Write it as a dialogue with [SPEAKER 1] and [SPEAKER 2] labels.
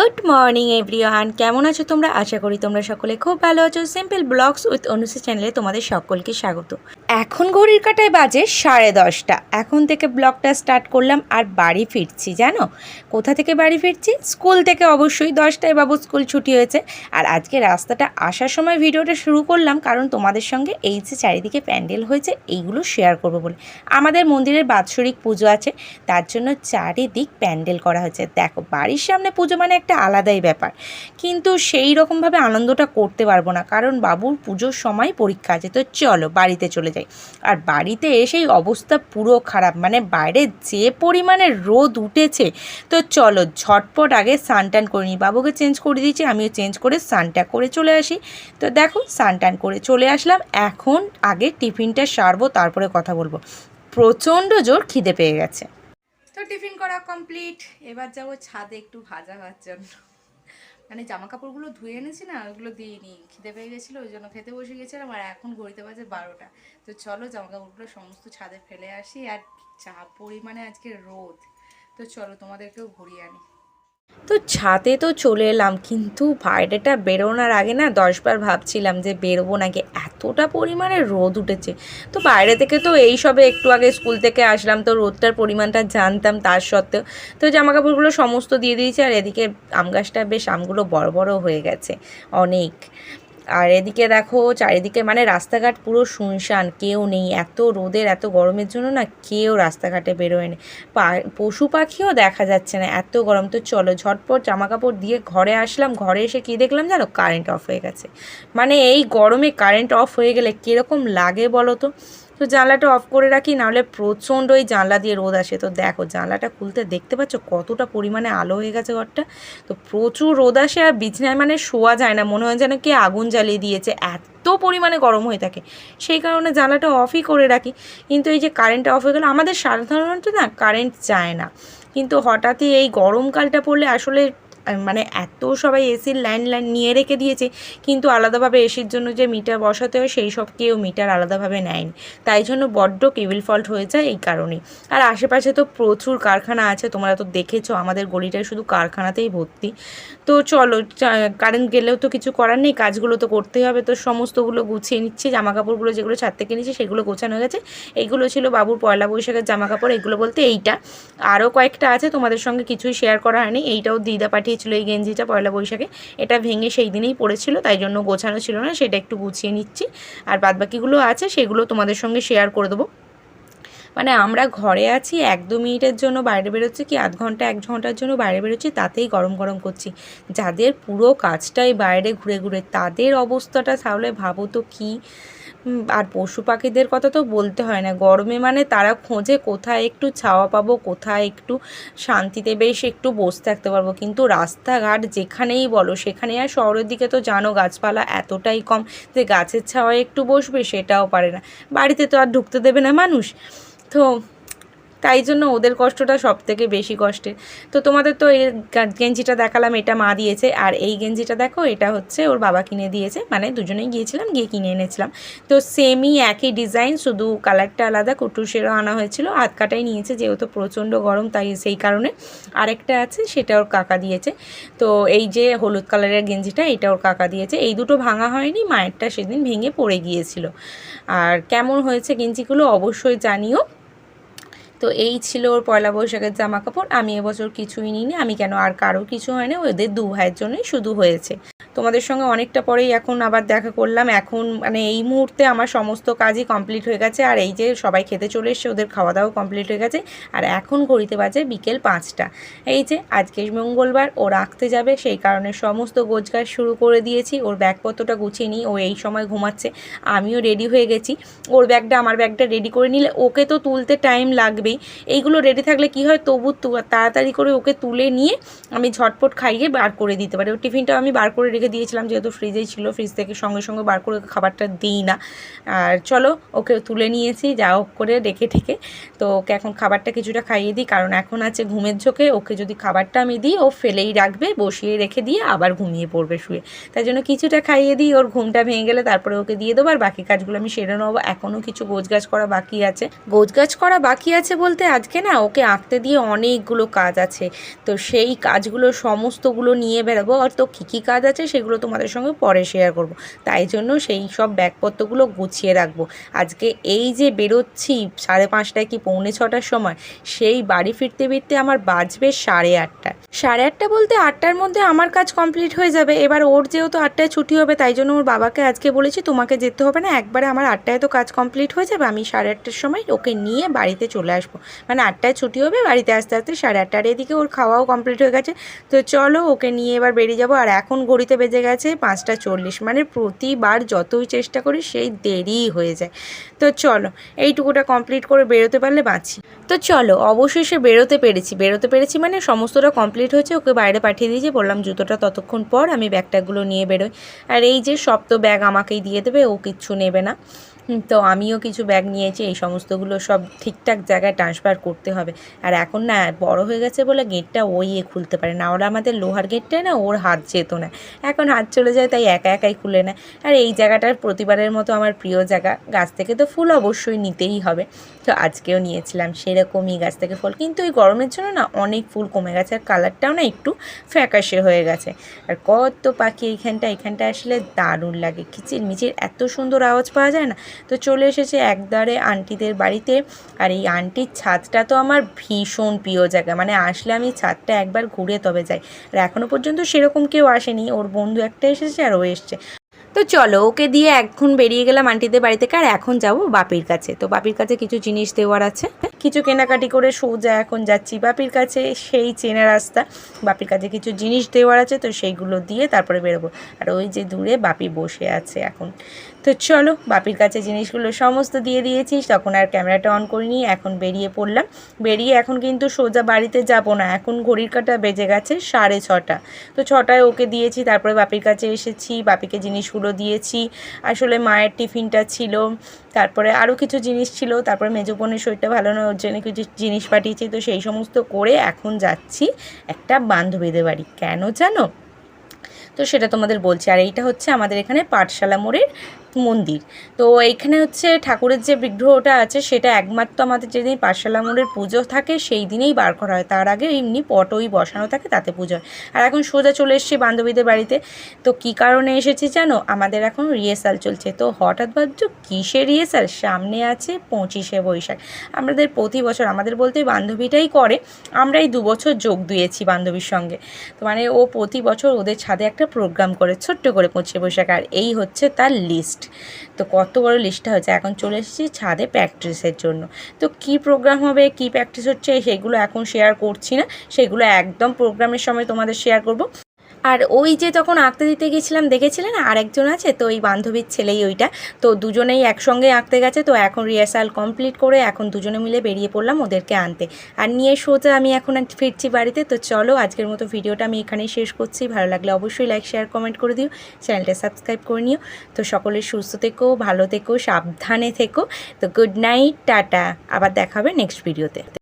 [SPEAKER 1] Good morning everyone কেমন আছো তোমরা? আশা করি তোমরা সকলে খুব ভালো আছো। সিম্পল ব্লগস উইথ অনুসি চ্যানেলে তোমাদের সকলকে স্বাগত। এখন ঘড়ির কাটায় বাজে সাড়ে দশটা। এখন থেকে ব্লগটা স্টার্ট করলাম আর বাড়ি ফিরছি, জানো? কোথা থেকে বাড়ি ফিরছি? স্কুল থেকে অবশ্যই। দশটায় বাবু স্কুল ছুটি হয়েছে। আর আজকে রাস্তাটা আসার সময় ভিডিওটা শুরু করলাম কারণ তোমাদের সঙ্গে এই যে চারিদিকে প্যান্ডেল হয়েছে, এইগুলো শেয়ার করব বলে। আমাদের মন্দিরের বাৎসরিক পুজো আছে। তার জন্য চারিদিক প্যান্ডেল করা হয়েছে। দেখো, বাড়ির সামনে পুজো মানে একটা আলাদাই ব্যাপার। কিন্তু সেই রকমভাবে আনন্দটা করতে পারব না। কারণ বাবুর পুজোর সময় পরীক্ষা আছে, তো চলো বাড়িতে চলে যাই। আর বাড়িতে এসেই অবস্থা পুরো খারাপ। মানে বাইরে যে পরিমাণে রোদ উঠেছে, তো চলো ঝটপট আগে সানটান করে নিই। বাবুকে চেঞ্জ করে দিয়েছি, আমিও চেঞ্জ করে সানটা করে চলে আসি। তো দেখো সানটান করে চলে আসলাম। এখন আগে টিফিনটা সারবো, তারপরে কথা বলব। প্রচণ্ড জোর খিদে পেয়ে গেছে। টিফিন করা কমপ্লিট এবার যাব ছাদে একটু ভাজা হওয়ার জন্য। মানে জামা কাপড়গুলো ধুয়ে এনেছি না, ওগুলো দিইনি। খিদে পেয়ে গেছিল, ওই জন্য খেতে বসে গেছিলাম, আর এখন ঘড়িতে বাজে বারোটা। তো চলো জামা কাপড়গুলো সমস্ত ছাদে ফেলে আসি, আর যা পরিমাণে আজকে রোদ। তো চলো তোমাদেরকেও ঘুরিয়ে আনি। তো ছাতে তো চলে এলাম, কিন্তু বাইরেটা বেরোনোর আগে না দশবার ভাবছিলাম যে বেরোবো নাকি? এতটা পরিমাণে রোদ উঠেছে। তো বাইরে থেকে তো এই সবে একটু আগে স্কুল থেকে আসলাম, তো রোদটার পরিমাণটা জানতাম তার সত্ত্বেও। তো জামা কাপড়গুলো সমস্ত দিয়ে দিয়েছে, আর এদিকে আম গাছটা, বেশ আমগুলো বড় বড় হয়ে গেছে অনেক। আর এদিকে দেখো চারিদিকে মানে রাস্তাঘাট পুরো শুনশান, কেউ নেই। এত রোদের, এত গরমের জন্য না কেউ রাস্তাঘাটে বেরোয় না পশু পাখিও দেখা যাচ্ছে না, এত গরম। তো চলো ঝটপট জামা কাপড় দিয়ে ঘরে আসলাম। ঘরে এসে কি দেখলাম জানো? কারেন্ট অফ হয়ে গেছে। মানে এই গরমে কারেন্ট অফ হয়ে গেলে কীরকম লাগে বলো তো? তো জানলাটা অফ করে রাখি, নাহলে প্রচণ্ড ওই জানলা দিয়ে রোদ আসে। তো দেখো, জানলাটা খুলতে দেখতে পাচ্ছ কতটা পরিমাণে আলো হয়ে গেছে ঘরটা। তো প্রচুর রোদ আসে আর বিছনায় মানে শোয়া যায় না, মনে হয় যেন কে আগুন জ্বালিয়ে দিয়েছে, এত পরিমাণে গরম হয়ে থাকে। সেই কারণে জানলাটা অফই করে রাখি। কিন্তু এই যে কারেন্টটা অফ হয়ে গেলে, আমাদের সাধারণত না কারেন্ট যায় না। কিন্তু হঠাৎই এই গরমকালটা পড়লে আসলে মানে এত সবাই এসির লাইন লাইন নিয়ে রেখে দিয়েছে, কিন্তু আলাদাভাবে এসির জন্য যে মিটার বসাতে হয়, সেই সব কেউ মিটার আলাদাভাবে নেয়নি। তাই জন্য বড্ড কেবিল ফল্ট হয়ে যায় এই কারণেই আর আশেপাশে তো প্রচুর কারখানা আছে, তোমরা তো দেখেছ, আমাদের গলিটায় শুধু কারখানাতেই ভর্তি। তো চলো কারেন্ট গেলেও তো কিছু করার নেই, কাজগুলো তো করতেই হবে। তো সমস্তগুলো গুছিয়ে নিচ্ছে জামা কাপড়গুলো যেগুলো ছাদ থেকে নিচ্ছে সেগুলো গোছানো গেছে। এইগুলো ছিল বাবুর পয়লা বৈশাখের জামা কাপড় এগুলো বলতে এইটা। আরও কয়েকটা আছে, তোমাদের সঙ্গে কিছুই শেয়ার করা হয়নি। এইটাও দিদা পাঠিয়েছিল এই গেঞ্জিটা পয়লা বৈশাখে। এটা ভেঙে সেই দিনেই পড়েছিল, তাই জন্য গোছানো ছিল না, সেটা একটু গুছিয়ে নিচ্ছি। আর বাদবাকিগুলো আছে, সেগুলো তোমাদের সঙ্গে শেয়ার করে দেবো। মানে আমরা ঘরে আছি, এক দু মিনিটের জন্য বাইরে বেরোচ্ছি কি, আধ ঘণ্টা, এক ঘণ্টার জন্য বাইরে বেরোচ্ছি, তাতেই গরম গরম করছি। যাদের পুরো কাজটাই বাইরে ঘুরে ঘুরে, তাদের অবস্থাটা তাহলে ভাবো তো কী আর পশু পাখিদের কথা তো বলতে হয় না। গরমে মানে তারা খোঁজে কোথায় একটু ছাওয়া পাবো, কোথায় একটু শান্তিতে বেশ একটু বসে থাকতে পারব। কিন্তু রাস্তাঘাট যেখানেই বলো, সেখানে আর শহরের দিকে তো জানো গাছপালা এতটাই কম যে গাছের ছাওয়ায় একটু বসবে সেটাও পারে না। বাড়িতে তো আর ঢুকতে দেবে না মানুষ। তো তাই জন্য ওদের কষ্টটা সব থেকে বেশি কষ্টের। তো তোমাদের তো এই গেঞ্জিটা দেখালাম, এটা মা দিয়েছে। আর এই গেঞ্জিটা দেখো, এটা হচ্ছে ওর বাবা কিনে দিয়েছে। মানে দুজনেই গিয়েছিলাম, গিয়ে কিনে এনেছিলাম। তো সেমই একই ডিজাইন শুধু কালারটা আলাদা, কুটুসেরও আনা হয়েছিল। হাত কাটাই নিয়েছে, যেহেতু প্রচণ্ড গরম, তাই সেই কারণে। আরেকটা আছে, সেটা ওর কাকা দিয়েছে। তো এই যে হলুদ কালারের গেঞ্জিটা, এটা ওর কাকা দিয়েছে। এই দুটো ভাঙা হয়নি, মায়েরটা সেদিন ভেঙে পড়ে গিয়েছিল। আর কেমন হয়েছে গেঞ্জিগুলো অবশ্যই জানিও। তো এই ছিল ওর পয়লা বৈশাখের জামা কাপড় আমি এবছর কিছুই নিইনি। আমি কেন? আর কারও কিছু হয় না। ওদের দু ভাইয়ের জন্যই শুধু হয়েছে। তোমাদের সঙ্গে অনেকটা পরেই এখন আবার দেখা করলাম। এখন মানে এই মুহূর্তে আমার সমস্ত কাজই কমপ্লিট হয়ে গেছে। আর এই যে সবাই খেতে চলে এসছে, ওদের খাওয়া দাওয়া কমপ্লিট হয়ে গেছে। আর এখন ঘড়িতে বাজে বিকেল পাঁচটা। এই যে আজকে মঙ্গলবার, ও রাখতে যাবে, সেই কারণে সমস্ত গোছগাছ শুরু করে দিয়েছি। ওর ব্যাগপত্রটা গুছিয়ে নিই, ও এই সময় ঘুমাচ্ছে। আমিও রেডি হয়ে গেছি। ওর ব্যাগটা, আমার ব্যাগটা রেডি করে নিলে ওকে তো তুলতে টাইম লাগবেই। এইগুলো রেডি থাকলে কি হয়, তবু তাড়াতাড়ি করে ওকে তুলে নিয়ে আমি ঝটপট খাইয়ে বার করে দিতে পারি। ওর টিফিনটাও আমি বার করে রেখে দিয়েছিলাম, যেহেতু ফ্রিজেই ছিল ফ্রিজ থেকে সঙ্গে সঙ্গে বার করে খাবারটা দিই না। আর চলো, ওকে তুলে নিয়েছি, যা হোক করে রেখে ঠেকে। তো ওকে এখন খাবারটা কিছুটা খাইয়ে দিই, কারণ এখন আছে ঘুমের ঝোঁকে, ওকে যদি খাবারটা আমি দিই, ও ফেলেই রাখবে, বসিয়ে রেখে দিয়ে আবার ঘুমিয়ে পড়বে শুয়ে। তাই জন্য কিছুটা খাইয়ে দিই, ওর ঘুমটা ভেঙে গেলে তারপরে ওকে দিয়ে দেবো, আর বাকি কাজগুলো আমি সেরে নেব। এখনও কিছু গোছগাছ করা বাকি আছে। গোছগাছ করা বাকি আছে বলতে আজকে না, ওকে আঁকতে দিয়ে অনেকগুলো কাজ আছে। তো সেই কাজগুলো, সমস্তগুলো নিয়ে বেরোবো আর তো কী কী কাজ আছে সেগুলো তোমাদের সঙ্গে পরে শেয়ার করব। তাই জন্য সেই সব ব্যাগপত্রগুলো গুছিয়ে রাখব। আজকে এই যে বেরোচ্ছি সাড়ে পাঁচটায় কি পৌনে ছটার সময়, সেই বাড়ি ফিরতে ফিরতে আমার বাজবে সাড়ে আটটা সাড়ে আটটা বলতে আটটার মধ্যে আমার কাজ কমপ্লিট হয়ে যাবে। এবার ওর যেহেতু আটটায় ছুটি হবে, তাই জন্য ওর বাবাকে আজকে বলেছি, তোমাকে যেতে হবে না, একবারে আমার আটটায় তো কাজ কমপ্লিট হয়ে যাবে, আমি সাড়ে আটটার সময় ওকে নিয়ে বাড়িতে চলে আসব। মানে আটটায় ছুটি হবে, বাড়িতে আসতে আসতে সাড়ে আটটার এদিকে ওর খাওয়াও কমপ্লিট হয়ে গেছে। তো চলো ওকে নিয়ে এবার বেরিয়ে যাব। আর এখন ঘড়িতে বেজে গেছে, পাঁচটা চল্লিশ। মানে প্রতিবার যতই চেষ্টা করি সেই দেরিই হয়ে যায়। তো চলো, এইটুকুটা কমপ্লিট করে বেরোতে পারলে বাঁচি। তো চলো, অবশেষে বেরোতে পেরেছি। বেরোতে পেরেছি মানে সমস্তটা কমপ্লিট হয়েছে, ওকে বাইরে পাঠিয়ে দিয়েছি, বললাম জুতোটা ততক্ষণ পর আমি ব্যাগটাগুলো নিয়ে বেরোই। আর এই যে সব তো ব্যাগ আমাকেই দিয়ে দেবে, ও কিচ্ছু নেবে না। তো আমিও কিছু ব্যাগ নিয়েছি, এই সমস্তগুলো সব ঠিকঠাক জায়গায় ট্রান্সফার করতে হবে। আর এখন না, বড় হয়ে গেছে বলে গেটটা ওই এ খুলতে পারে না। ওরা আমাদের লোহার গেটটায় না, ওর হাত যেত না। এখন হাত চলে যায়, তাই একা একাই খুলে নেয়। আর এই জায়গাটার প্রতিবারের মতো আমার প্রিয় জায়গা, গাছ থেকে তো ফুল অবশ্যই নিতেই হবে। তো আজকেও নিয়েছিলাম সেরকমই গাছ থেকে ফুল। কিন্তু ওই গরমের জন্য না, অনেক ফুল কমে গেছে। আর কালারটাও না একটু ফ্যাকাশে হয়ে গেছে। আর কত পাখি এইখানটা এখানটা আসলে দারুণ লাগে। কিচির মিচির এত সুন্দর আওয়াজ পাওয়া যায় না তো চলে এসেছে একদারে আন্টিদের বাড়িতে। আর এই আন্টির ছাদটা তো আমার ভীষণ প্রিয় জায়গা। মানে আসলে আমি ছাদটা একবার ঘুরে তবে যাই। আর এখনও পর্যন্ত সেরকম কেউ আসেনি। ওর বন্ধু একটা এসেছে আর ও এসছে। তো চলো, ওকে দিয়ে এখন বেরিয়ে গেলাম আন্টিদের বাড়ি থেকে, আর এখন যাব বাপির কাছে। তো বাপির কাছে কিছু জিনিস দেওয়ার আছে। কিছু কেনাকাটি করে সোজা এখন যাচ্ছি বাপির কাছে, সেই চেনা রাস্তা। বাপির কাছে কিছু জিনিস দেওয়ার আছে, তো সেইগুলো দিয়ে তারপরে বেরোবো। আর ওই যে দূরে বাপি বসে আছে এখন। তো চলো, বাপির কাছে জিনিসগুলো সমস্ত দিয়ে দিয়েছিস তখন আর ক্যামেরাটা অন করিনি, এখন বেরিয়ে পড়লাম। বেরিয়ে এখন কিন্তু সোজা বাড়িতে যাব না, এখন ঘড়ির কাটা বেজে গেছে সাড়ে ছটা। তো ছটায় ওকে দিয়েছি, তারপরে বাপির কাছে এসেছি, বাপিকে জিনিসগুলো দিয়েছি। আসলে মায়ের টিফিনটা ছিল। তারপরে আরও কিছু জিনিস ছিল। তারপরে মেজো বোনের শরীরটা ভালো না, ওর জন্য কিছু জিনিস পাঠিয়েছি। তো সেই সমস্ত করে এখন যাচ্ছি একটা বান্ধবীদের বাড়ি। কেন জানো? তো সেটা তোমাদের বলছি। আর এইটা হচ্ছে আমাদের এখানে পাঠশালা মোড়ের মন্দির। তো এইখানে হচ্ছে ঠাকুরের যে বিগ্রহটা আছে, সেটা একমাত্র আমাদের যেদিন পাঠশালা মোড়ের পুজো থাকে, সেই দিনেই বার করা হয়। তার আগে এমনি পটই বসানো থাকে, তাতে পুজো হয়। আর এখন সোজা চলে এসেছি বান্ধবীদের বাড়িতে। তো কী কারণে এসেছি জানো? আমাদের এখন রিহার্সাল চলছে। তো হঠাৎ ভাবছ, কিসের রিহার্সাল সামনে আছে পঁচিশে বৈশাখ। আমাদের প্রতি বছর, আমাদের বলতে বান্ধবীটাই করে আমরা এই দু বছর যোগ দিয়েছি বান্ধবীর সঙ্গে। তো মানে ও প্রতি বছর ওদের ছাদে একটা প্রোগ্রাম করে, ছোট্ট করে পঁচিশে বৈশাখ। আর এই হচ্ছে তার লিস্ট তো কত বড় লিস্টটা হয়েছে? এখন চলে এসেছি ছাদে প্র্যাকটিসের জন্য। তো কি প্রোগ্রাম হবে, কি প্র্যাকটিস হচ্ছে, সেগুলো এখন শেয়ার করছি না। সেগুলো একদম প্রোগ্রামের সময় তোমাদের শেয়ার করব। আর ওই যে তখন আঁকতে দিতে গেছিলাম, দেখেছিলেন? আর একজন আছে, তো ওই বান্ধবীর ছেলেই ওইটা। তো দুজনেই একসঙ্গে আঁকতে গেছে, তো এখন রিহার্সাল কমপ্লিট করে এখন দুজনে মিলে বেরিয়ে পড়লাম ওদেরকে আনতে। আর নিয়ে সোজা আমি এখন ফিরছি বাড়িতে, তো চলো আজকের মতো ভিডিওটা আমি এখানেই শেষ করছি। ভালো লাগলে অবশ্যই লাইক শেয়ার কমেন্ট করে দিও। চ্যানেলটা সাবস্ক্রাইব করে নিও। তো সকলে সুস্থ থেকো, ভালো থেকো, সাবধানে থেকো। তো গুড নাইট টাটা। আবার দেখাবে নেক্সট ভিডিওতে